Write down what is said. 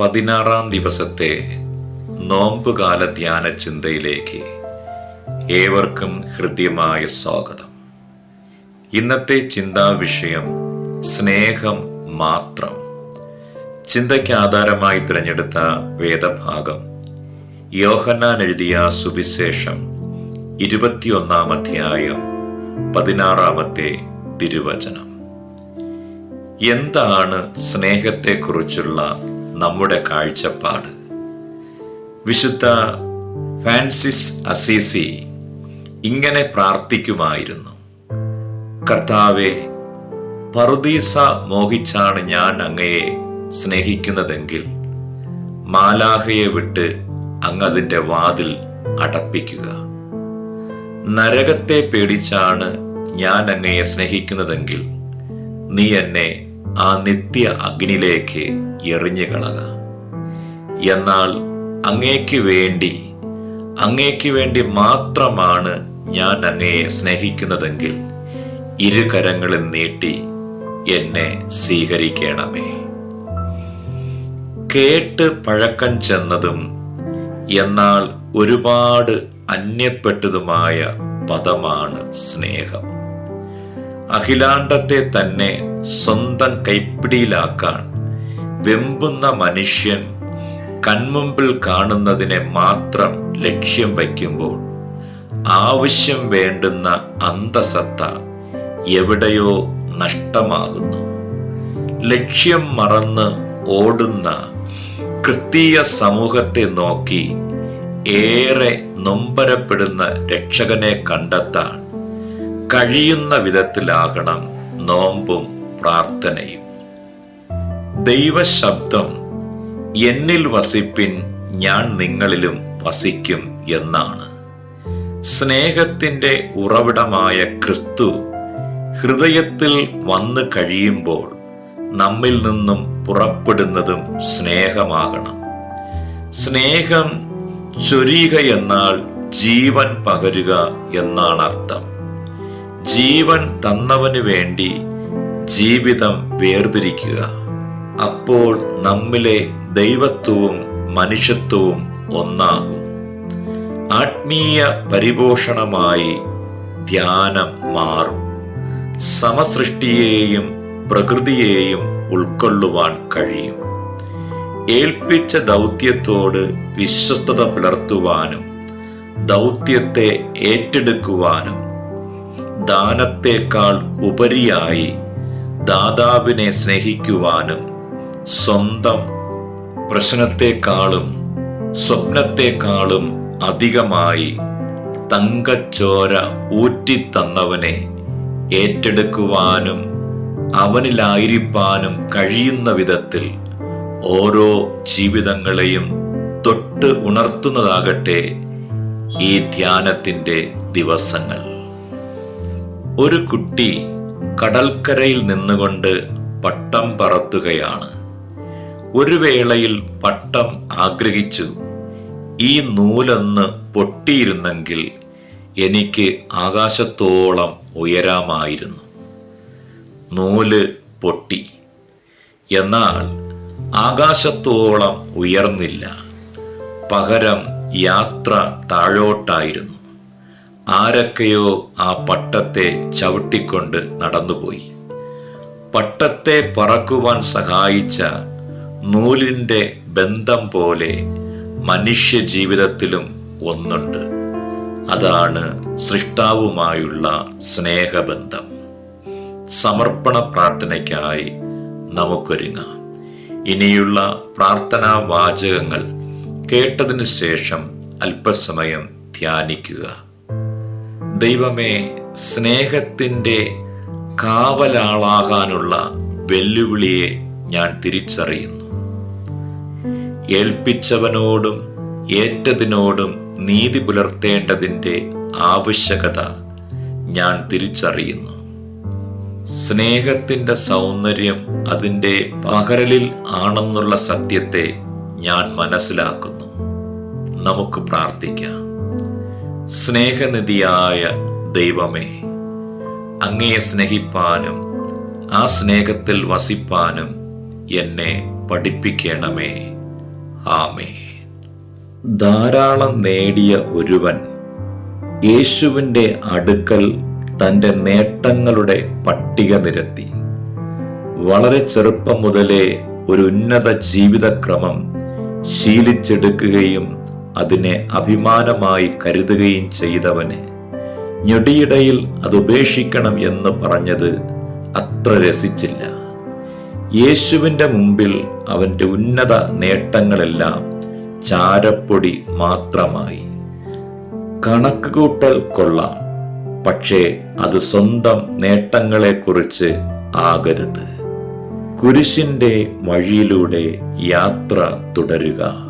പതിനാറാം ദിവസത്തെ നോമ്പുകാല ധ്യാന ചിന്തയിലേക്ക് ഏവർക്കും ഹൃദ്യമായ സ്വാഗതം. ഇന്നത്തെ ചിന്താ വിഷയം സ്നേഹം മാത്രം. ചിന്തയ്ക്ക് ആധാരമായി തിരഞ്ഞെടുത്ത വേദഭാഗം യോഹന്നാൻ എഴുതിയ സുവിശേഷം ഇരുപത്തിയൊന്നാം അധ്യായം പതിനാറാമത്തെ തിരുവചനം. എന്താണ് സ്നേഹത്തെക്കുറിച്ചുള്ള നമ്മുടെ കാഴ്ചപ്പാട്. വിശുദ്ധ ഫാൻസിസ് അസീസി ഇങ്ങനെ പ്രാർത്ഥിക്കുമായിരുന്നു. കർത്താവെ പറുദീസ മോഹിച്ചാണ് ഞാൻ അങ്ങയെ സ്നേഹിക്കുന്നതെങ്കിൽ മാലാഹയെ വിട്ട് അങ്ങ് അതിന്റെ വാതിൽ അടപ്പിക്കുക. നരകത്തെ പേടിച്ചാണ് ഞാൻ അങ്ങയെ സ്നേഹിക്കുന്നതെങ്കിൽ നീ എന്നെ ആ നിത്യ അഗ്നിയിലേക്ക് എറിഞ്ഞു കളക. എന്നാൽ അങ്ങേക്ക് വേണ്ടി അങ്ങേക്ക് വേണ്ടി മാത്രമാണ് ഞാൻ അങ്ങയെ സ്നേഹിക്കുന്നതെങ്കിൽ ഇരു കരങ്ങളിൽ നീട്ടി എന്നെ സ്വീകരിക്കണമേ. കേട്ട് പഴക്കം ചെന്നതും എന്നാൽ ഒരുപാട് അന്യപ്പെട്ടതുമായ പദമാണ് സ്നേഹം. അഖിലാണ്ടത്തെ തന്നെ സ്വന്തം കൈപ്പിടിയിലാക്കാൻ വെമ്പുന്ന മനുഷ്യൻ കൺമുമ്പിൽ കാണുന്നതിനെ മാത്രം ലക്ഷ്യം വയ്ക്കുമ്പോൾ ആവശ്യം വേണ്ടുന്ന അന്തസത്ത എവിടെയോ നഷ്ടമാകുന്നു. ലക്ഷ്യം മറന്ന് ഓടുന്ന ക്രിസ്തീയ സമൂഹത്തെ നോക്കി ഏറെ നൊമ്പരപ്പെടുന്ന രക്ഷകനെ കണ്ടെത്താൻ കഴിയുന്ന വിധത്തിലാകണം നോമ്പും പ്രാർത്ഥനയും. ദൈവശബ്ദം എന്നിൽ വസിപ്പിൻ ഞാൻ നിങ്ങളിലും വസിക്കും എന്നാണ്. സ്നേഹത്തിന്റെ ഉറവിടമായ ക്രിസ്തു ഹൃദയത്തിൽ വന്നു കഴിയുമ്പോൾ നമ്മിൽ നിന്നും പുറപ്പെടുന്നതും സ്നേഹമാകണം. സ്നേഹം ചൊരിയുക എന്നാൽ ജീവൻ പകരുക എന്നാണ് അർത്ഥം ജീവൻ തന്നവന് വേണ്ടി ജീവിതം വേർതിരിക്കുക. അപ്പോൾ നമ്മിലെ ദൈവത്വവും മനുഷ്യത്വവും ഒന്നാകും. ആത്മീയ പരിപോഷണമായി ധ്യാനം മാറും. സമസൃഷ്ടിയെയും പ്രകൃതിയെയും ഉൾക്കൊള്ളുവാൻ കഴിയും. ഏൽപ്പിച്ച ദൗത്യത്തോട് വിശ്വസ്തത പുലർത്തുവാനും ദൗത്യത്തെ ഏറ്റെടുക്കുവാനും ദാനത്തേക്കാൾ ഉപരിയായി ദാതാവിനെ സ്നേഹിക്കുവാനും സ്വന്തം പ്രശ്നത്തെക്കാളും സ്വപ്നത്തെക്കാളും അധികമായി തങ്കച്ചോര ഊറ്റിത്തന്നവനെ ഏറ്റെടുക്കുവാനും അവനിലായിരിക്കാനും കഴിയുന്ന വിധത്തിൽ ഓരോ ജീവിതങ്ങളെയും തൊട്ട് ഉണർത്തുന്നതാകട്ടെ ഈ ധ്യാനത്തിന്റെ ദിവസങ്ങൾ. ഒരു കുട്ടി കടൽക്കരയിൽ നിന്നുകൊണ്ട് പട്ടം പറത്തുകയാണ്. ഒരു വേളയിൽ പട്ടം ആഗ്രഹിച്ചു ഈ നൂലൊന്ന് പൊട്ടിയിരുന്നെങ്കിൽ എനിക്ക് ആകാശത്തോളം ഉയരാമായിരുന്നു. നൂൽ പൊട്ടി. എന്നാൽ ആകാശത്തോളം ഉയർന്നില്ല. പകരം യാത്ര താഴോട്ടായിരുന്നു. ആരൊക്കെയോ ആ പട്ടത്തെ ചവിട്ടിക്കൊണ്ട് നടന്നുപോയി. പട്ടത്തെ പറക്കുവാൻ സഹായിച്ച നൂലിന്റെ ബന്ധം പോലെ മനുഷ്യ ജീവിതത്തിലും ഒന്നുണ്ട്. അതാണ് സൃഷ്ടാവുമായുള്ള സ്നേഹബന്ധം. സമർപ്പണ പ്രാർത്ഥനയ്ക്കായി നമുക്കൊരുങ്ങാം. ഇനിയുള്ള പ്രാർത്ഥനാ വാചകങ്ങൾ കേട്ടതിന് ശേഷം അല്പസമയം ധ്യാനിക്കുക. ദൈവമേ സ്നേഹത്തിന്റെ കാവലാളാകാനുള്ള വെല്ലുവിളിയെ ഞാൻ തിരിച്ചറിയുന്നു. ഏൽപ്പിച്ചവനോടും ഏറ്റതിനോടും നീതി പുലർത്തേണ്ടതിന്റെ ആവശ്യകത ഞാൻ തിരിച്ചറിയുന്നു. സ്നേഹത്തിന്റെ സൗന്ദര്യം അതിന്റെ പകരലിൽ ആണെന്നുള്ള സത്യത്തെ ഞാൻ മനസ്സിലാക്കുന്നു. നമുക്ക് പ്രാർത്ഥിക്കാം. സ്നേഹനിധിയായ ദൈവമേ അങ്ങയെ സ്നേഹിപ്പാനും ആ സ്നേഹത്തിൽ വസിപ്പാനും എന്നെ പഠിപ്പിക്കണമേ. ആമേ ധാരാളം നേടിയ ഒരുവൻ യേശുവിന്റെ അടുക്കൽ തന്റെ നേട്ടങ്ങളുടെ പട്ടിക നിരത്തി. വളരെ ചെറുപ്പം മുതലേ ഒരു ഉന്നത ജീവിതക്രമം ശീലിച്ചെടുക്കുകയും അതിനെ അഭിമാനമായി കരുതുകയും ചെയ്തവന്. ഞൊടിയിടയിൽ അത് ഉപേക്ഷിക്കണം എന്ന് പറഞ്ഞത് അത്ര രസിച്ചില്ല. യേശുവിന്റെ മുമ്പിൽ അവന്റെ ഉന്നത നേട്ടങ്ങളെല്ലാം ചാരപ്പൊടി മാത്രമായി. കണക്ക് കൂട്ടൽ കൊള്ളാം പക്ഷേ അത് സ്വന്തം നേട്ടങ്ങളെക്കുറിച്ച് ആകരുത്. കുരിശിന്റെ വഴിയിലൂടെ യാത്ര തുടരുക.